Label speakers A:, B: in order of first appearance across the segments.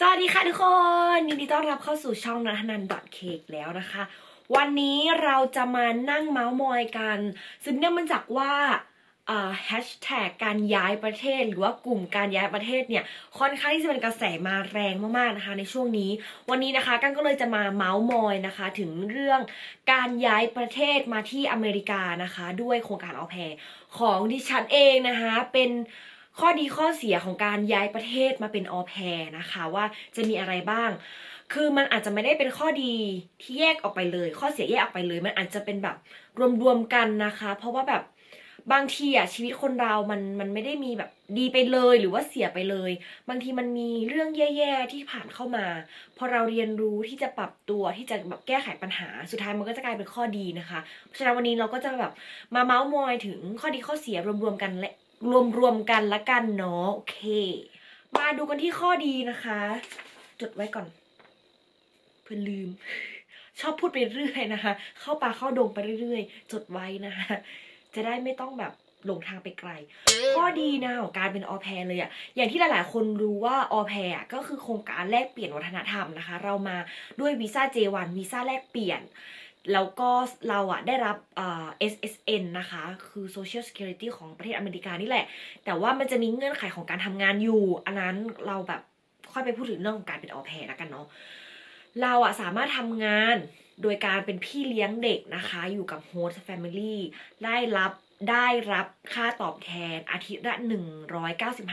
A: สวัสดีค่ะทุกคนยินดีต้อนรับเข้าสู่ช่องนัทนันดอทเคกแล้วนะคะ วันนี้เราจะมานั่งเมาส์มอยกัน ซึ่งเนื่องมาจากว่าแฮชแท็กการย้ายประเทศ หรือว่ากลุ่มการย้ายประเทศเนี่ยค่อนข้างที่จะเป็นกระแสมาแรงมากๆนะคะในช่วงนี้ วันนี้นะคะกันก็เลยจะมาเมาส์มอยนะคะ ถึงเรื่องการย้ายประเทศมาที่อเมริกานะคะ ด้วยโครงการออแพรของดิฉันเองนะคะเป็น ข้อดีข้อเสียของการย้ายประเทศมาเป็นออแพรนะคะว่าจะมีอะไรบ้าง คือมันอาจจะไม่ได้เป็นข้อดีที่แยกออกไปเลย ข้อเสียแยกออกไปเลย มันอาจจะเป็นแบบรวมๆกันนะคะ เพราะว่าแบบบางทีอะชีวิตคนเรา มันมันไม่ได้มีแบบดีไปเลยหรือว่าเสียไปเลย บางทีมันมีเรื่องแย่ๆที่ผ่านเข้ามา พอเราเรียนรู้ที่จะปรับตัวที่จะแบบแก้ไขปัญหา สุดท้ายมันก็จะกลายเป็นข้อดีนะคะ เพราะฉะนั้นวันนี้เราก็จะแบบมาเมาส์มอยถึงข้อดีข้อเสียรวมๆกันและ รวมรวมๆกันละกันเนาะโอเค มาดูกันที่ข้อดีนะคะ จดไว้ก่อน เพื่อลืม ชอบพูดไปเรื่อยนะคะ เข้าป่าเข้าดงไปเรื่อยๆ จดไว้นะคะ จะได้ไม่ต้องแบบหลงทางไปไกล ข้อดีนะของการเป็นออแพรเลยอะอย่างที่หลาย ๆ คนรู้ว่าออแพรอะก็คือโครงการแลกเปลี่ยนวัฒนธรรมนะคะ เรามาด้วยวีซ่า J1 วีซ่าแลกเปลี่ยน แล้วก็เราอะได้รับ SSN นะคะ คือ Social Security ของประเทศอเมริกานี่แหละ แต่ว่ามันจะมีเงื่อนไขของการทำงานอยู่ อันนั้นเราแบบค่อยไปพูดถึงเรื่องของการเป็นออแพรแล้วกันเนาะ เราอะสามารถทำงานโดยการเป็นพี่เลี้ยงเด็กนะคะ อยู่กับโฮสต์แฟมิลี่ได้รับ ได้รับค่าตอบแทนอาทิตย์ละ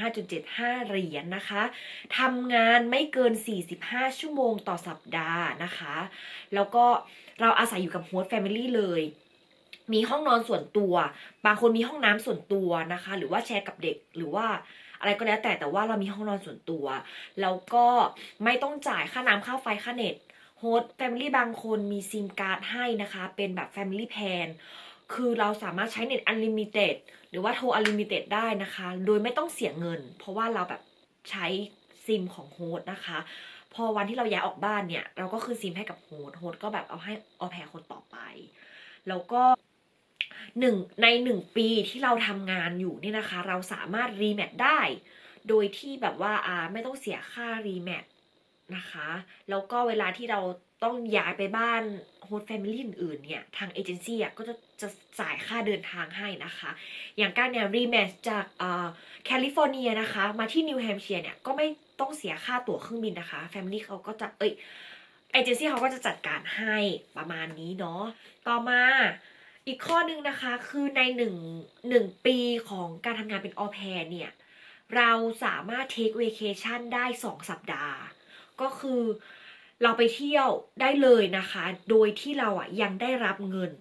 A: 195.75 เหรียญนะคะทำงานไม่เกิน 45 ชั่วโมงต่อสัปดาห์นะคะ แล้วก็เราอาศัยอยู่กับโฮสต์แฟมิลี่เลย มีห้องนอนส่วนตัว บางคนมีห้องน้ำส่วนตัวนะคะ หรือว่าแชร์กับเด็กหรือว่าอะไรก็แล้วแต่แต่ว่าเรามีห้องนอนส่วนตัว แล้วก็ไม่ต้องจ่ายค่าน้ำค่าไฟค่าเน็ตโฮสต์แฟมิลี่บางคนมีซิมการ์ดให้นะคะ เป็นแบบ Family Plan คือเราสามารถใช้เน็ต Unlimited หรือว่าโทร Unlimited ได้นะคะ โดยไม่ต้องเสียเงิน เพราะว่าเราแบบใช้ซิมของโฮสต์นะคะ พอวันที่เราย้ายออกบ้านเนี่ย เราก็คือซิมให้กับโฮสต์โฮสต์ก็แบบเอาให้เอาแพรคนต่อไป แล้วก็หนึ่งในหนึ่งปีที่เราทำงานอยู่เนี่ยนะคะ เราสามารถรีแมทได้ โดยที่แบบว่าอ่าไม่ต้องเสียค่ารีแมทนะคะ แล้วก็เวลาที่เราต้องย้ายไปบ้านโฮสต์แฟมิลี่อื่นๆเนี่ย ทางเอเจนซี่ก็จะ จะจ่ายค่าเดินทางให้นะคะ อย่างการเนี่ยรีแมทจากแคลิฟอร์เนียนะคะ มาที่นิวแฮมป์เชียร์เนี่ยก็ไม่ต้องเสียค่าตั๋วเครื่องบินนะคะแฟมิลี่เขาก็จะเอ้ยเอเจนซี่เขาก็จะจัดการให้ประมาณนี้เนาะต่อมาอีกข้อหนึ่งนะคะคือในหนึ่งหนึ่งปีของการทำงานเป็นออแพรเนี่ย เราสามารถ take vacation ได้2สัปดาห์ ก็คือเราไปเที่ยวได้เลยนะคะ โดยที่เราอะยังได้รับเงิน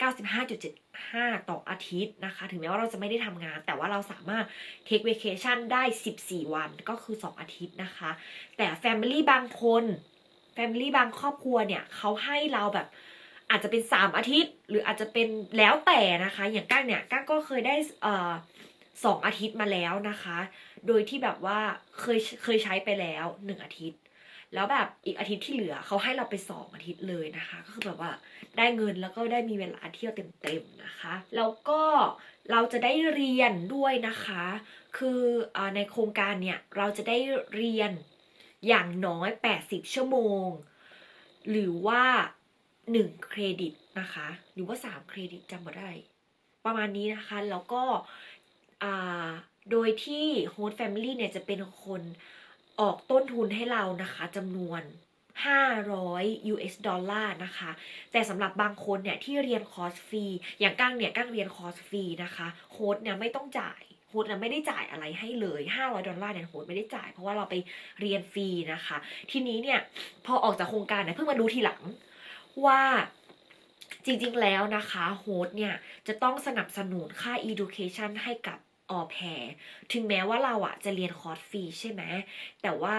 A: 95.75 ต่ออาทิตย์นะคะ ถึงแม้ว่าเราจะไม่ได้ทำงาน แต่ว่าเราสามารถ take vacation ได้ 14 วันก็คือ 2 อาทิตย์นะคะ แต่ Family บางคน Family บางครอบครัวเนี่ยเขาให้เราแบบอาจจะเป็น 3 อาทิตย์ หรืออาจจะเป็นแล้วแต่นะคะ อย่างก้างเนี่ยก้างก็เคยได้เอ่อสองอาทิตย์มาแล้วนะคะ โดยที่แบบว่าเคยเคยใช้ไปแล้วหนึ่งอาทิตย์ แล้วแบบอีกอาทิตย์ที่เหลือเขาให้เราไปสองอาทิตย์เลยนะคะ ก็คือแบบว่าได้เงินแล้วก็ได้มีเวลาเที่ยวเต็มๆนะคะ แล้วก็เราจะได้เรียนด้วยนะคะ คืออในโครงการเนี่ยเราจะได้เรียนอย่างน้อย 80 ชั่วโมง หรือว่า 1 เครดิตนะคะ หรือว่า 3 เครดิตจำไม่ได้ ประมาณนี้นะคะ แล้วก็อ่าโดยที่โฮสต์แฟมิลี่เนี่ยจะเป็นคน ออกต้นทุนให้เรานะคะจำนวน 500 US ดอลลาร์นะคะ แต่สำหรับบางคนเนี่ยที่เรียนคอร์สฟรี อย่างก้างเนี่ยก้างเรียนคอร์สฟรีนะคะโฮสต์เนี่ยไม่ต้องจ่ายโฮสต์เนี่ยไม่ได้จ่ายอะไรให้เลย 500 ดอลลาร์เนี่ยโฮสต์ไม่ได้จ่าย เพราะว่าเราไปเรียนฟรีนะคะ ทีนี้เนี่ยพอออกจากโครงการเนี่ยเพิ่งมาดูทีหลังว่าจริงๆแล้วนะคะโฮสต์เนี่ยจะต้องสนับสนุนค่า education ให้กับ ออแพรถึงแม้ว่าเราอะจะเรียนคอร์สฟรีใช่ไหมแต่ว่า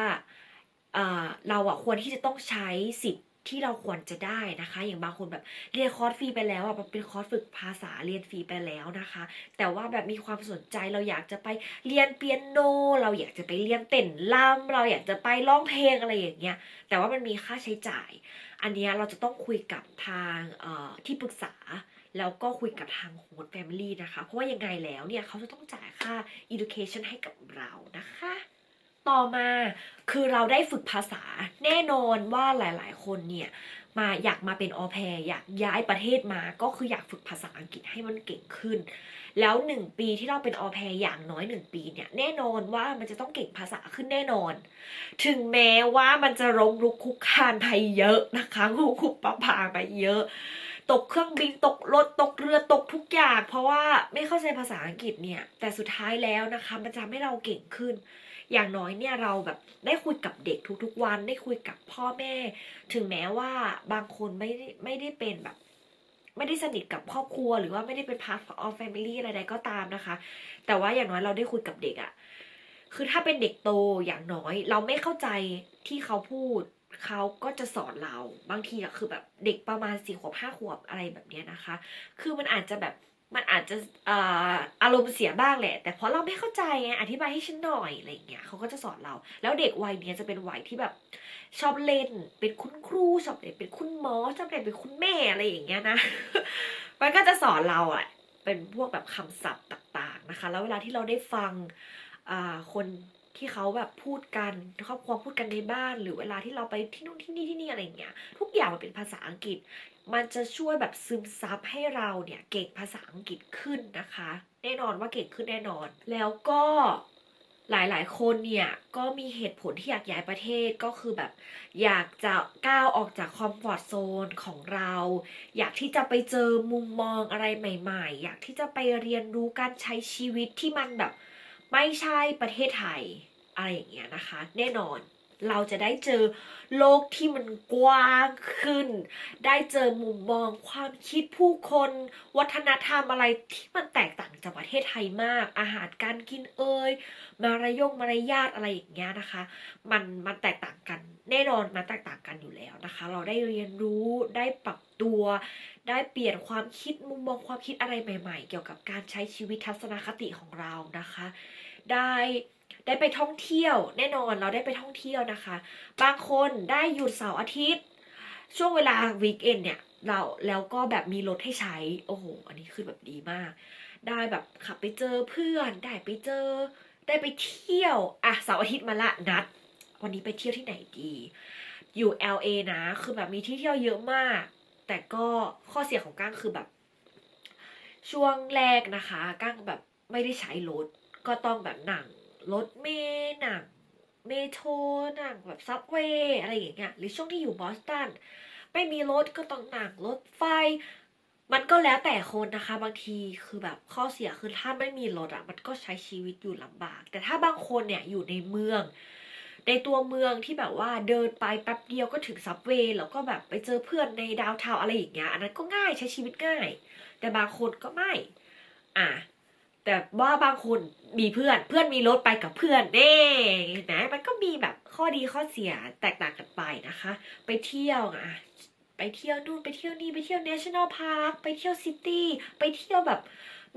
A: เราอะควรที่จะต้องใช้สิทธิ์ที่เราควรจะได้นะคะ อย่างบางคนแบบเรียนคอร์สฟรีไปแล้วอะเป็นคอร์สฝึกภาษาเรียนฟรีไปแล้วนะคะ แต่ว่าแบบมีความสนใจเราอยากจะไปเรียนเปียโน เราอยากจะไปเรียนเต้นรำเราอยากจะไปร้องเพลงอะไรอย่างเงี้ย แต่ว่ามันมีค่าใช้จ่าย อันนี้เราจะต้องคุยกับทางที่ปรึกษา แล้วก็คุยกับทางโฮสต์แฟมิลี่นะคะ เพราะว่ายังไงแล้วเนี่ยเขาจะต้องจ่ายค่า education ให้กับเรานะคะ ต่อมาคือเราได้ฝึกภาษาแน่นอนว่าหลายๆ คนเนี่ยมาอยากมาเป็นออแพรอยากย้ายประเทศมาก็คืออยากฝึกภาษาอังกฤษให้มันเก่งขึ้น แล้วหนึ่งปีที่เราเป็นออแพรอย่างน้อยหนึ่งปีเนี่ยแน่นอนว่ามันจะต้องเก่งภาษาขึ้นแน่นอน ถึงแม้ว่ามันจะล้มลุกคุกคานไปเยอะนะคะคุกคุกปะพาไปเยอะ ตกเครื่องบินตกรถตกเรือตกทุกอย่าง เพราะว่าไม่เข้าใจภาษาอังกฤษเนี่ย แต่สุดท้ายแล้วนะคะมันจะทำให้เราเก่งขึ้น อย่างน้อยเนี่ยเราแบบได้คุยกับเด็กทุกๆวัน ได้คุยกับพ่อแม่ ถึงแม้ว่าบางคนไม่ได้ไม่ได้เป็นแบบไม่ได้สนิทกับครอบครัวหรือว่าไม่ได้เป็น part of family อะไรใดก็ตามนะคะ แต่ว่าอย่างน้อยเราได้คุยกับเด็กอะคือถ้าเป็นเด็กโตอย่างน้อย เราไม่เข้าใจที่เขาพูด เขาก็จะสอนเราบางทีอะคือแบบเด็กประมาณสี่ขวบห้าขวบอะไรแบบเนี้ยนะคะ คือมันอาจจะแบบมันอาจจะอารมณ์เสียบ้างแหละ แต่เพราะเราไม่เข้าใจไงอธิบายให้ฉันหน่อยอะไรอย่างเงี้ยเขาก็จะสอนเรา แล้วเด็กวัยเนี้ยจะเป็นวัยที่แบบชอบเล่น เป็นคุณครูชอบเล่นเป็นคุณหมอชอบเล่นเป็นคุณแม่อะไรอย่างเงี้ยนะ มันก็จะสอนเราอะเป็นพวกแบบคำศัพท์ต่าง ๆนะคะ แล้วเวลาที่เราได้ฟังคน ที่เขาแบบพูดกันครอบครัวพูดกันในบ้านหรือเวลาที่เราไปที่นู่นที่นี่ที่นี่อะไรอย่างเงี้ย ทุกอย่างมันเป็นภาษาอังกฤษ มันจะช่วยแบบซึมซับให้เราเนี่ยเก่งภาษาอังกฤษขึ้นนะคะ แน่นอนว่าเก่งขึ้นแน่นอน แล้วก็หลาย ๆ คนเนี่ยก็มีเหตุผลที่อยากย้ายประเทศก็คือแบบ อยากจะก้าวออกจากคอมฟอร์ทโซนของเรา อยากที่จะไปเจอมุมมองอะไรใหม่ ๆ อยากที่จะไปเรียนรู้การใช้ชีวิตที่มันแบบ ไม่ใช่ประเทศไทยอะไรอย่างเงี้ยนะคะ แน่นอนเราจะได้เจอโลกที่มันกว้างขึ้น ได้เจอมุมมองความคิดผู้คน วัฒนธรรมอะไรที่มันแตกต่างจากประเทศไทยมาก อาหารการกินเอ่ยมารยงมารยาทอะไรอย่างเงี้ยนะคะ มันมันแตกต่างกัน แน่นอนมันแตกต่างกันอยู่แล้วนะคะ เราได้เรียนรู้ได้ปรับตัว ได้เปลี่ยนความคิดมุมมองความคิดอะไรใหม่ ๆ เกี่ยวกับการใช้ชีวิตทัศนคติของเรานะคะ ได้ได้ไปท่องเที่ยวแน่นอนเราได้ไปท่องเที่ยวนะคะ บางคนได้หยุดเสาร์อาทิตย์ ช่วงเวลาวีคเอนเนี่ยเราแล้วก็แบบมีรถให้ใช้ โอ้โห อันนี้คือแบบดีมาก ได้แบบขับไปเจอเพื่อน ได้ไปเจอ ได้ไปเที่ยวอะเสาร์อาทิตย์มาละนัด วันนี้ไปเที่ยวที่ไหนดี อยู่ LA นะ คือแบบมีที่เที่ยวเยอะมาก แต่ก็ข้อเสียของก้างคือแบบ ช่วงแรกนะคะก้างแบบไม่ได้ใช้รถก็ต้องแบบหนังรถเมล์หนังเมโทรหนังแบบซับเวย์อะไรอย่างเงี้ยหรือช่วงที่อยู่บอสตันไม่มีรถก็ต้องหนังรถไฟ มันก็แล้วแต่คนนะคะ บางทีคือแบบข้อเสียคือถ้าไม่มีรถอะมันก็ใช้ชีวิตอยู่ลำบาก แต่ถ้าบางคนเนี่ยอยู่ในเมือง ในตัวเมืองที่แบบว่าเดินไปแป๊บเดียวก็ถึงซับเวย์แล้วก็แบบไปเจอเพื่อนในดาวน์ทาอะไรอย่างเงี้ยอันนั้นก็ง่ายใช้ชีวิตง่าย แต่บางคนก็ไม่ อะแต่ว่าบางคนมีเพื่อนเพื่อนมีรถไปกับเพื่อนเน่นะมันก็มีแบบข้อดีข้อเสียแตกต่างกันไปนะคะ ไปเที่ยวอะไปเที่ยวนู่นไปเที่ยวนี่ไปเที่ยว national park ไปเที่ยวซิตี้ไปเที่ยวแบบ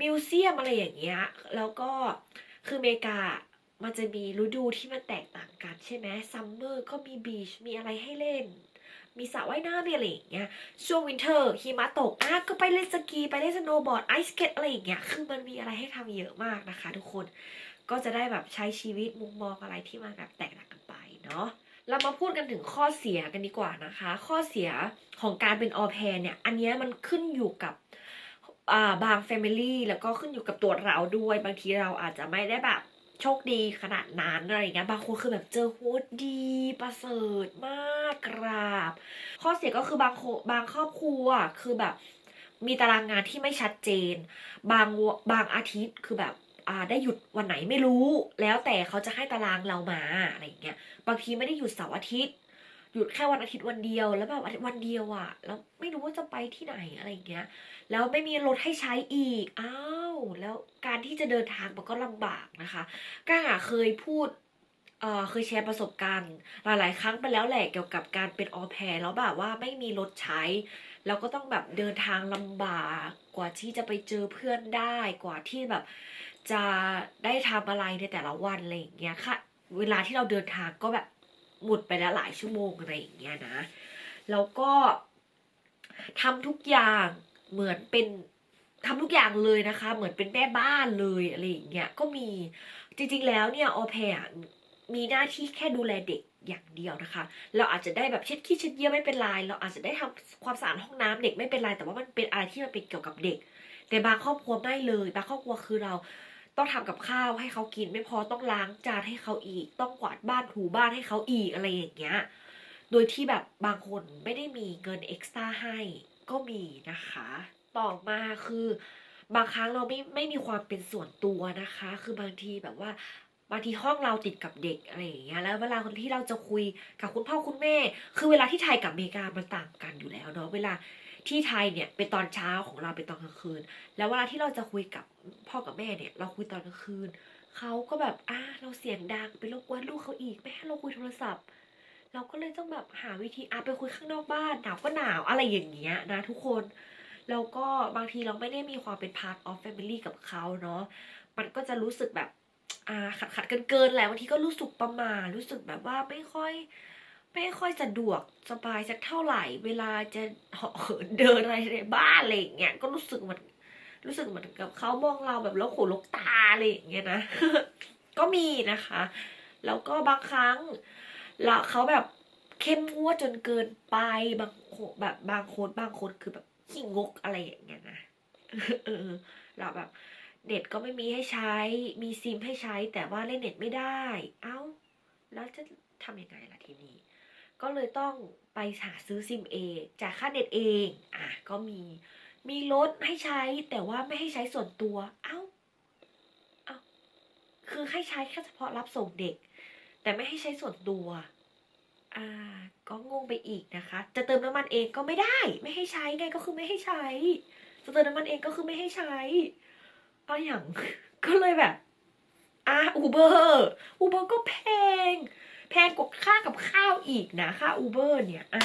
A: มิวเซียมอะไรอย่างเงี้ยแล้วก็คืออเมริกา มันจะมีฤดูที่มันแตกต่างกันใช่ไหมซัมเมอร์ก็มีบีชมีอะไรให้เล่น มีสระว่ายน้ำมีอะไรอย่างเงี้ยช่วงวินเทอร์หิมะตกอะก็ไปเล่นสกีไปเล่นสโนว์บอร์ดไอสเกตอะไรอย่างเงี้ยคือมันมีอะไรให้ทำเยอะมากนะคะ ทุกคนก็จะได้แบบใช้ชีวิตมุมมองอะไรที่มันแบบแตกต่างกันไปเนาะเรามาพูดกันถึงข้อเสียกันดีกว่านะคะ ข้อเสียของการเป็นออแพรเนี่ย อันนี้มันขึ้นอยู่กับอ่าบางแฟมิลี่แล้วก็ขึ้นอยู่กับตัวเราด้วย บางทีเราอาจจะไม่ได้แบบ โชคดีขนาดนั้นอะไรเงี้ยบางคนคือแบบเจอโค้ดดีประเสริฐมากกราบ ข้อเสียก็คือบางโคบางครอบครัวคือแบบมีตารางงานที่ไม่ชัดเจน บางวบางอาทิตย์คือแบบอ่าได้หยุดวันไหนไม่รู้ แล้วแต่เขาจะให้ตารางเรามาอะไรอย่างเงี้ยบางทีไม่ได้หยุดเสาร์อาทิตย์ หยุดแค่วันอาทิตย์วันเดียว แล้วแบบวันเดียวอะแล้วไม่รู้ว่าจะไปที่ไหนอะไรอย่างเงี้ย แล้วไม่มีรถให้ใช้อีกอ้าวแล้วการที่จะเดินทางมันก็ลำบากนะคะก้างอะเคยพูดเอ่อเคยแชร์ประสบการณ์หลาย ๆ ครั้งไปแล้วแหละเกี่ยวกับการเป็นออแพรแล้วแบบว่าไม่มีรถใช้ แล้วก็ต้องแบบเดินทางลำบากกว่าที่จะไปเจอเพื่อนได้กว่าที่แบบจะได้ทำอะไรในแต่ละวันอะไรอย่างเงี้ยค่ะ เวลาที่เราเดินทางก็แบบ หมดไปแล้วหลายชั่วโมงอะไรอย่างเงี้ยนะ แล้วก็ทำทุกอย่างเหมือนเป็นทำทุกอย่างเลยนะคะ เหมือนเป็นแม่บ้านเลยอะไรอย่างเงี้ยก็มีจริงๆแล้วเนี่ยออแพรมีหน้าที่แค่ดูแลเด็กอย่างเดียวนะคะ เราอาจจะได้แบบเช็ดขี้เช็ดเยี่ยไม่เป็นไร เราอาจจะได้ทำความสะอาดห้องน้ำเด็กไม่เป็นไร แต่ว่ามันเป็นอะไรที่มันเป็นเกี่ยวกับเด็ก แต่บางครอบครัวไม่เลย บางครอบครัวคือเรา ต้องทำกับข้าวให้เขากิน ไม่พอต้องล้างจานให้เขาอีก ต้องกวาดบ้านถูบ้านให้เขาอีกอะไรอย่างเงี้ย โดยที่แบบบางคนไม่ได้มีเงินเอ็กซ์ตร้าให้ก็มีนะคะ ต่อมาคือบางครั้งเราไม่ไม่มีความเป็นส่วนตัวนะคะ คือบางทีแบบว่าบางทีห้องเราติดกับเด็กอะไรอย่างเงี้ย แล้วเวลาคนที่เราจะคุยกับคุณพ่อคุณแม่ คือเวลาที่ไทยกับอเมริกามันต่างกันอยู่แล้วเนาะ เวลา ที่ไทยเนี่ยเป็นตอนเช้าของเราเป็นตอนกลางคืน แล้วเวลาที่เราจะคุยกับพ่อกับแม่เนี่ย เราคุยตอนกลางคืนเขาก็แบบอ่าเราเสียงดังไปรบกวนลูกเขาอีกไม่เราคุยโทรศัพท์ เราก็เลยต้องแบบหาวิธีอะไปคุยข้างนอกบ้านหนาวก็หนาวอะไรอย่างเงี้ยนะทุกคนแล้วก็บางทีเราไม่ได้มีความเป็น part of family กับเขาเนาะมันก็จะรู้สึกแบบอ่าขัดขัดกินเกินแหละบางทีก็รู้สึกประหมารู้สึกแบบว่าไม่ค่อย ไม่ค่อยสะดวกสบายสักเท่าไหร่ เวลาจะเหาะเหินเดินอะไรในบ้านอะไรอย่างเงี้ยก็รู้สึกเหมือนรู้สึกเหมือนกับเขามองเราแบบลกหูลกตาอะไรอย่างเงี้ยนะก็มีนะคะ แล้วก็บางครั้งแล้วเขาแบบเข้มงวดจนเกินไปบางแบบบางคนบางคนคือแบบขี้งกอะไรอย่างเงี้ยนะเออเราแบบเน็ตก็ไม่มีให้ใช้ มีซิมให้ใช้แต่ว่าเล่นเน็ตไม่ได้ เอ้า แล้วจะทำยังไงล่ะทีนี้ ก็เลยต้องไปหาซื้อซิมเองจ่ายค่าเน็ตเองอะก็มีมีรถให้ใช้แต่ว่าไม่ให้ใช้ส่วนตัว เอ้าเอ้าคือให้ใช้แค่เฉพาะรับส่งเด็ก แต่ไม่ให้ใช้ส่วนตัวอ่าก็งงไปอีกนะคะ จะเติมน้ำมันเองก็ไม่ได้ ไม่ให้ใช้ไงก็คือไม่ให้ใช้จะเติมน้ำมันเองก็คือไม่ให้ใช้ก็อย่างก็เลยแบบอะอูเบอร์อูเบอร์ก็แพง แพงกว่าค่ากับข้าวอีกนะค่าอูเบอร์เนี่ยอะ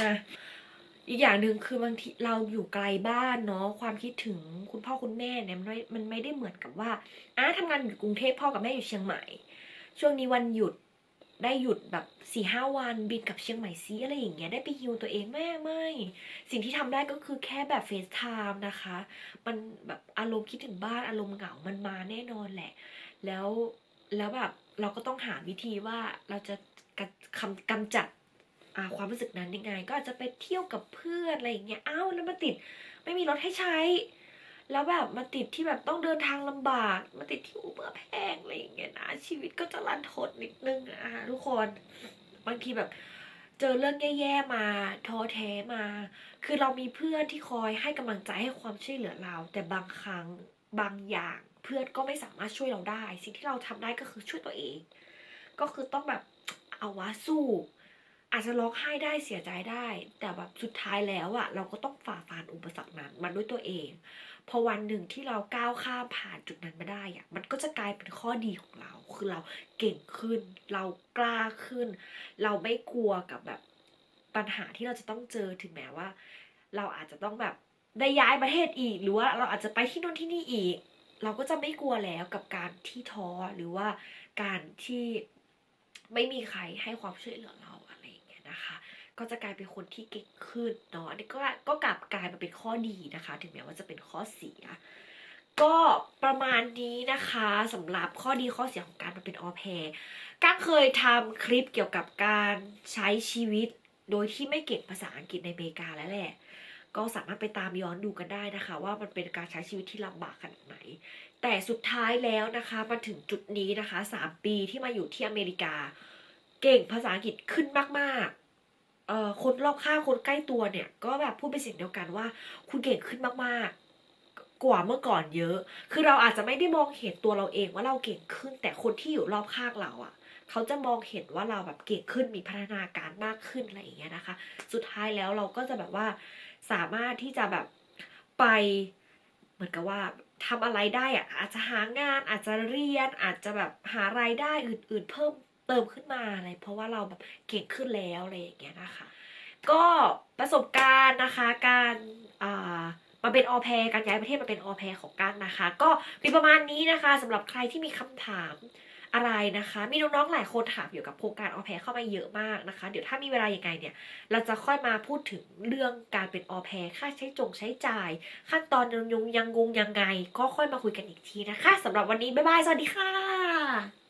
A: อีกอย่างหนึ่งคือบางทีเราอยู่ไกลบ้านเนาะความคิดถึงคุณพ่อคุณแม่เนี่ยมันไม่มันไม่ได้เหมือนกับว่าอะทำงานอยู่กรุงเทพพ่อกับแม่อยู่เชียงใหม่ ช่วงนี้วันหยุดได้หยุดแบบสี่ห้าวันบินกับเชียงใหม่ซีอะไรอย่างเงี้ยได้ไปฮิวตัวเองแม่ไม่ สิ่งที่ทำได้ก็คือแค่แบบเฟซไทม์นะคะ มันแบบอารมณ์คิดถึงบ้านอารมณ์เหงามันมาแน่นอนแหละ แล้วแล้วแบบเราก็ต้องหาวิธีว่าเราจะ คำกำจัดความรู้สึกนั้นยังไง ก็อาจจะไปเที่ยวกับเพื่อนอะไรอย่างเงี้ยอ้าวแล้วมาติดไม่มีรถให้ใช้ แล้วแบบมาติดที่แบบต้องเดินทางลำบาก มาติดที่อูเบอร์แพงอะไรอย่างเงี้ยนะชีวิตก็จะรันทดนิดนึงอะทุกคนบางทีแบบเจอเรื่องแย่ๆมาท้อแท้มา คือเรามีเพื่อนที่คอยให้กำลังใจให้ความช่วยเหลือเรา แต่บางครั้งบางอย่างเพื่อนก็ไม่สามารถช่วยเราได้ สิ่งที่เราทำได้ก็คือช่วยตัวเอง ก็คือต้องแบบ เอาวะสู้ อาจจะร้องไห้ได้เสียใจได้ แต่แบบสุดท้ายแล้วอะเราก็ต้องฝ่าฟันอุปสรรคนั้นมันด้วยตัวเอง พอวันหนึ่งที่เราก้าวข้ามผ่านจุดนั้นมาได้อะมันก็จะกลายเป็นข้อดีของเรา คือเราเก่งขึ้น เรากล้าขึ้น เราไม่กลัวกับแบบปัญหาที่เราจะต้องเจอถึงแม้ว่า เราอาจจะต้องแบบได้ย้ายประเทศอีก หรือว่าเราอาจจะไปที่โน่นที่นี่อีก เราก็จะไม่กลัวแล้วกับการที่ท้อหรือว่าการที่ ไม่มีใครให้ความช่วยเหลือเราอะไรอย่างเงี้ยนะคะ ก็จะกลายเป็นคนที่เก่งขึ้นเนาะอันนี้ก็ก็กลับกลายมาเป็นข้อดีนะคะ ถึงแม้ว่าจะเป็นข้อเสีย ก็ประมาณนี้นะคะสำหรับข้อดีข้อเสียของการมาเป็นออแพร์ก้างเคยทำคลิปเกี่ยวกับการใช้ชีวิตโดยที่ไม่เก่งภาษาอังกฤษในอเมริกาแล้วแหละ ก็สามารถไปตามย้อนดูกันได้นะคะ ว่ามันเป็นการใช้ชีวิตที่ลำบากขนาดไหน แต่สุดท้ายแล้วนะคะมาถึงจุดนี้นะคะสามปีที่มาอยู่ที่อเมริกา เก่งภาษาอังกฤษขึ้นมาก ๆ เอ่อคนรอบข้างคนใกล้ตัวเนี่ย ก็แบบพูดเป็นเสียงเดียวกันว่า คุณเก่งขึ้นมากๆ กว่าเมื่อก่อนเยอะ คือเราอาจจะไม่ได้มองเห็นตัวเราเองว่าเราเก่งขึ้น แต่คนที่อยู่รอบข้างเราอะ่ะเขาจะมองเห็นว่าเราแบบเก่งขึ้นมีพัฒนาการมากขึ้นอะไรอย่างเงี้ยนะคะ สุดท้ายแล้วเราก็จะแบบว่าสามารถที่จะแบบไปเหมือนกับว่า ทำอะไรได้อะอาจจะหางานอาจจะเรียนอาจจะแบบหารายได้อื่น ๆ เพิ่มเติมขึ้นมาอะไรเพราะว่าเราแบบเก่งขึ้นแล้วอะไรอย่างเงี้ยนะคะ ก็ประสบการณ์นะคะการอ่ามาเป็นออแพรการย้ายประเทศมาเป็นออแพรของกันนะคะ ก็มีประมาณนี้นะคะสำหรับใครที่มีคำถาม อะไรนะคะ มีน้องๆหลายคนถามเกี่ยวกับโครงการออแพรเข้ามาเยอะมากนะคะ เดี๋ยวถ้ามีเวลาอย่างไงเนี่ย เราจะค่อยมาพูดถึงเรื่องการเป็นออแพรค่าใช้จงใช้จ่าย ขั้นตอนยังยงยังงงยังไง ก็ค่อยมาคุยกันอีกทีนะคะสำหรับวันนี้บ๊ายบายสวัสดีค่ะ